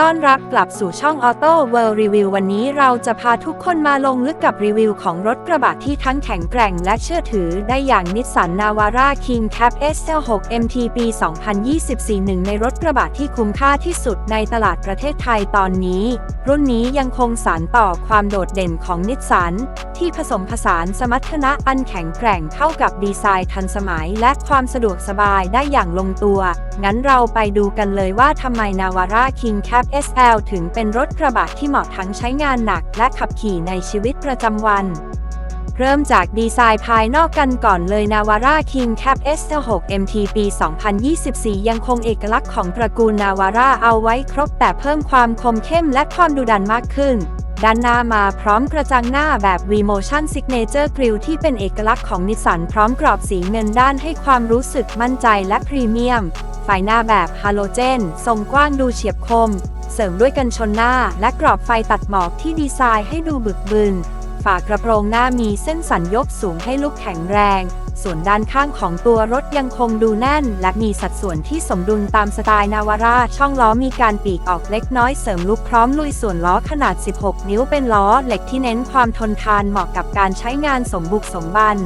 ต้อนรับกลับสู่ช่อง Auto World Review วันนี้เราจะพาทุกคนมาลงลึกกับรีวิวของรถกระบะที่ทั้งแข็งแกร่งและเชื่อถือได้อย่างนิสสันนาวาร่า King Cap SL6 MT ปี 2024หนึ่งในรถกระบะที่คุ้มค่าที่สุดในตลาดประเทศไทยตอนนี้ รุ่นนี้ยังคงสานต่อความโดดเด่นของนิสสันที่ผสมผสานสมรรถนะอันแข็งแกร่งเข้ากับดีไซน์ทันสมัย และความสะดวกสบายได้อย่างลงตัว งั้นเราไปดูกันเลยว่าทำไมนาวาร่า King Cap SL ถึงเป็นรถกระบะที่เหมาะทั้งใช้งานหนักและขับขี่ในชีวิตประจำวัน เริ่มจากดีไซน์ภายนอกกันก่อนเลย Navara King Cap SL6 MT ปี 2024 ยังคงเอกลักษณ์ของตระกูล Navara เอาไว้ครบแต่เพิ่มความคมเข้มและความดุดันมากขึ้นด้านหน้ามาพร้อมกระจังหน้าแบบ V-Motion Signature Grille ที่เป็นเอกลักษณ์ของนิสสันพร้อมกรอบสีเงินด้านให้ความรู้สึกมั่นใจและพรีเมียม ไฟหน้าแบบฮาโลเจน ทรงกว้างดูเฉียบคม เสริมด้วยกันชนหน้าและกรอบไฟตัดหมอกที่ดีไซน์ให้ดูบึกบึน ฝากระโปรงหน้ามีเส้นสันยกสูงให้ลุกแข็งแรง ส่วนด้านข้างของตัวรถยังคงดูแน่น และมีสัดส่วนที่สมดุลตามสไตล์นาวาร่า ช่องล้อมีการปีกออกเล็กน้อยเสริมลุกพร้อมลุยส่วนล้อขนาด 16 นิ้วเป็นล้อเหล็กที่เน้นความทนทานเหมาะกับการใช้งานสมบุกสมบัน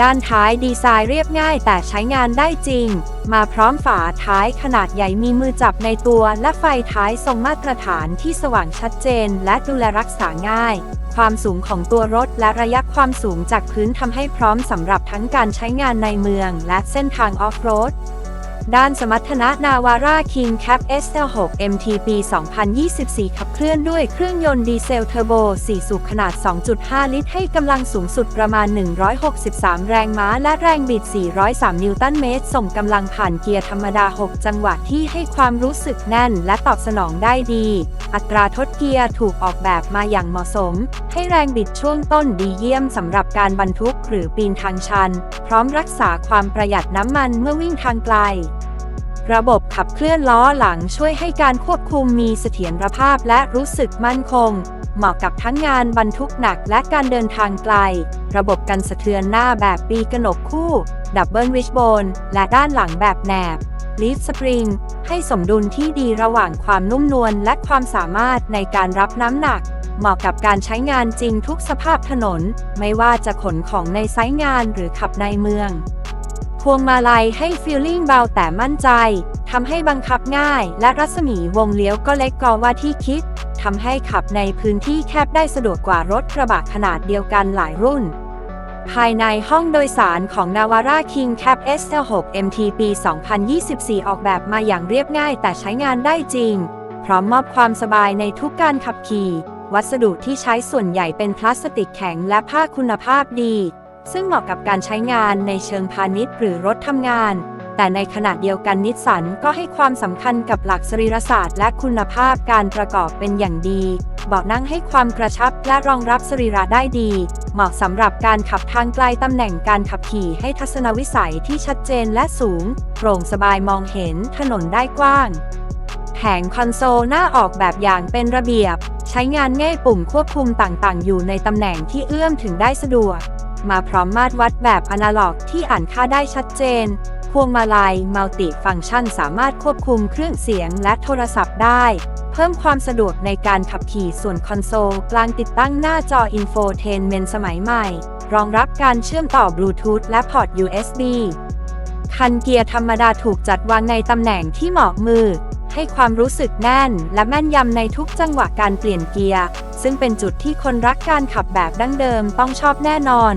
ด้านท้ายดีไซน์เรียบง่ายแต่ใช้งานได้จริง มาพร้อมฝาท้ายขนาดใหญ่มีมือจับในตัวและไฟท้ายทรงมาตรฐานที่สว่างชัดเจนและดูแลรักษาง่าย ความสูงของตัวรถและระยะความสูงจากพื้นทำให้พร้อมสำหรับทั้งการใช้งานในเมืองและเส้นทางออฟโรด ด้านสมรรถนะนาวาร่า King Cap SL6 MT ปี2024 ขับเคลื่อนด้วยเครื่องยนต์ดีเซลเทอร์โบ 4 สูบขนาด 2.5 ลิตร ให้กำลังสูงสุดประมาณ 163 แรงม้า และแรงบิด 403 นิวตันเมตร ส่งกำลังผ่านเกียร์ธรรมดา 6 จังหวะที่ให้ความรู้สึกแน่น และตอบสนองได้ดี อัตราทดเกียร์ถูกออกแบบมาอย่างเหมาะสม ให้แรงบิดช่วงต้นดีเยี่ยมสำหรับการบรรทุกหรือปีนทางชัน พร้อมรักษาความประหยัดน้ำมันเมื่อวิ่งทางไกล ระบบขับเคลื่อนล้อหลังช่วยให้การควบคุมมีเสถียรภาพและรู้สึกมั่นคง เหมาะกับทั้งงานบรรทุกหนักและการเดินทางไกล ระบบกันสะเทือนหน้าแบบปีกระหนกคู่ ดับเบิลวิชโบนและด้านหลังแบบแหนบลีฟสปริงให้สมดุลที่ดีระหว่างความนุ่มนวลและความสามารถในการรับน้ำหนัก เหมาะกับการใช้งานจริงทุกสภาพถนน ไม่ว่าจะขนของในไซต์งานหรือขับในเมือง พวงมาลัยให้ฟีลลิ่งเบาแต่มั่นใจ ทำให้บังคับง่าย และรัศมีวงเลี้ยวก็เล็กกว่าที่คิด ทำให้ขับในพื้นที่แคบได้สะดวกกว่ารถกระบะขนาดเดียวกันหลายรุ่น ภายในห้องโดยสารของ Navara King Cap SL6 MT ปี 2024 ออกแบบมาอย่างเรียบง่ายแต่ใช้งานได้จริง พร้อมมอบความสบายในทุกการขับขี่ วัสดุที่ใช้ส่วนใหญ่เป็นพลาสติกแข็งและผ้าคุณภาพดี ซึ่งเหมาะกับการใช้งานในเชิงพาณิชย์หรือรถทำงาน แต่ในขณะเดียวกันนิสสันก็ให้ความสำคัญกับหลักสรีรศาสตร์และคุณภาพการประกอบเป็นอย่างดีเบาะนั่งให้ความกระชับและรองรับสรีระได้ดี เหมาะสำหรับการขับทางไกลตำแหน่งการขับขี่ให้ทัศนวิสัยที่ชัดเจนและสูง โปร่งสบายมองเห็นถนนได้กว้าง แผงคอนโซลหน้าออกแบบอย่างเป็นระเบียบ ใช้งานง่ายปุ่มควบคุมต่างๆ อยู่ในตำแหน่งที่เอื้อมถึงได้สะดวก มาพร้อมมาตรวัดแบบอนาล็อกที่อ่านค่าได้ชัดเจน พวงมาลัยมัลติฟังก์ชันสามารถควบคุมเครื่องเสียงและโทรศัพท์ได้ เพิ่มความสะดวกในการขับขี่ส่วนคอนโซล กลางติดตั้งหน้าจออินโฟเทนเมนสมัยใหม่ รองรับการเชื่อมต่อบลูทูธและพอร์ต USB คันเกียร์ธรรมดาถูกจัดวางในตำแหน่งที่เหมาะมือ ให้ความรู้สึกแน่นและแม่นยำในทุกจังหวะการเปลี่ยนเกียร์ ซึ่งเป็นจุดที่คนรักการขับแบบดั้งเดิมต้องชอบแน่นอน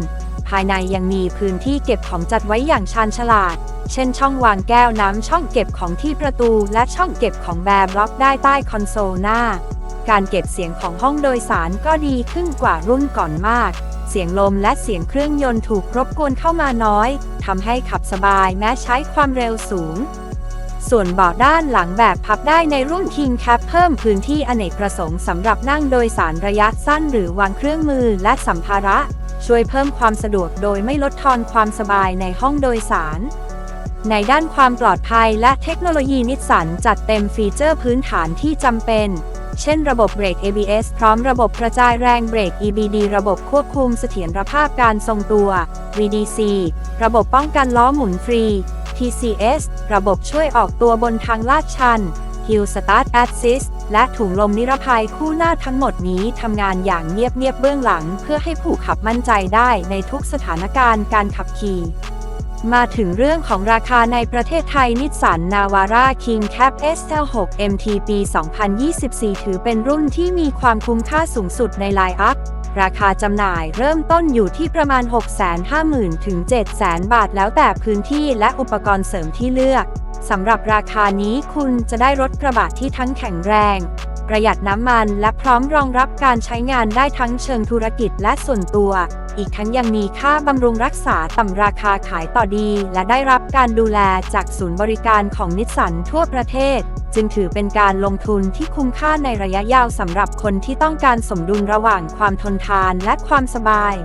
ภายในยังมีพื้นที่เก็บของจัดไว้อย่างชาญฉลาด เช่นช่องวางแก้วน้ำช่องเก็บของที่ประตูและช่องเก็บของแบบล็อกได้ใต้คอนโซลหน้า การเก็บเสียงของห้องโดยสารก็ดีขึ้นกว่ารุ่นก่อนมาก เสียงลมและเสียงเครื่องยนต์ถูกรบกวนเข้ามาน้อยทำให้ขับสบายแม้ใช้ความเร็วสูง ส่วนเบาะด้านหลังแบบพับได้ในรุ่น King Cap เพิ่มพื้นที่อเนกประสงค์สำหรับนั่งโดยสารระยะสั้นหรือวางเครื่องมือและสัมภาระ ช่วยเพิ่มความสะดวกโดยไม่ลดทอนความสบายในห้องโดยสาร ในด้านความปลอดภัยและเทคโนโลยีนิสสันจัดเต็มฟีเจอร์พื้นฐานที่จำเป็นเช่นระบบเบรก ABS พร้อมระบบกระจายแรงเบรก EBD ระบบควบคุมเสถียรภาพการทรงตัว VDC ระบบป้องกันล้อหมุนฟรี TCS ระบบช่วยออกตัวบนทางลาดชัน Hill Start Assist และถุงลมนิรภัยคู่หน้าทั้งหมดนี้ทำงานอย่างเงียบๆเบื้องหลัง เพื่อให้ผู้ขับมั่นใจได้ในทุกสถานการณ์การขับขี่มาถึงเรื่องของราคาในประเทศไทยนิสสันนาวาร่า King Cap SL6 MT ปี 2024 ถือเป็นรุ่นที่มีความคุ้มค่าสูงสุดในไลน์อัพ ราคาจำหน่ายเริ่มต้นอยู่ที่ประมาณ 650,000 ถึง 700,000 บาทแล้วแต่พื้นที่และอุปกรณ์เสริมที่เลือก สำหรับราคานี้คุณจะได้รถกระบะที่ทั้งแข็งแรง ประหยัดน้ำมันและพร้อมรองรับการใช้งานได้ทั้งเชิงธุรกิจและส่วนตัว อีกทั้งยังมีค่าบำรุงรักษาต่ำราคาขายต่อดี และได้รับการดูแลจากศูนย์บริการของนิสสันทั่วประเทศ จึงถือเป็นการลงทุนที่คุ้มค่าในระยะยาวสำหรับคนที่ต้องการสมดุลระหว่างความทนทานและความสบาย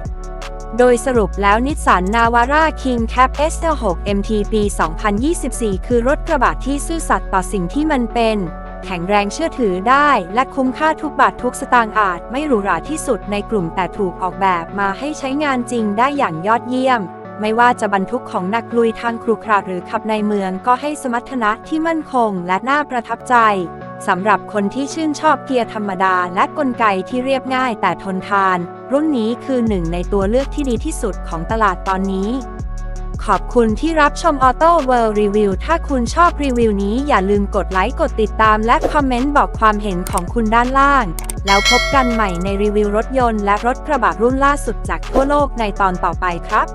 โดยสรุปแล้วนิสสันนาวาร่า King Cap SL6 MT ปี 2024 คือรถกระบะที่ซื่อสัตย์ต่อสิ่งที่มันเป็น แข็งแรงเชื่อถือได้ และคุ้มค่าทุกบาททุกสตางค์อาจไม่หรูหราที่สุดในกลุ่มแต่ถูกออกแบบมาให้ใช้งานจริงได้อย่างยอดเยี่ยม ไม่ว่าจะบรรทุกของหนักลุยทางครุขระหรือขับในเมืองก็ให้สมรรถนะที่มั่นคงและน่าประทับใจสำหรับคนที่ชื่นชอบเกียร์ธรรมดาและกลไกที่เรียบง่ายแต่ทนทาน รุ่นนี้คือหนึ่งในตัวเลือกที่ดีที่สุดของตลาดตอนนี้ ขอบคุณที่รับชม Auto World Review ถ้าคุณชอบรีวิวนี้อย่าลืมกดไลค์กดติดตามและคอมเมนต์บอกความเห็นของคุณด้านล่าง แล้วพบกันใหม่ในรีวิวรถยนต์และรถกระบะรุ่นล่าสุดจากทั่วโลกในตอนต่อไปครับ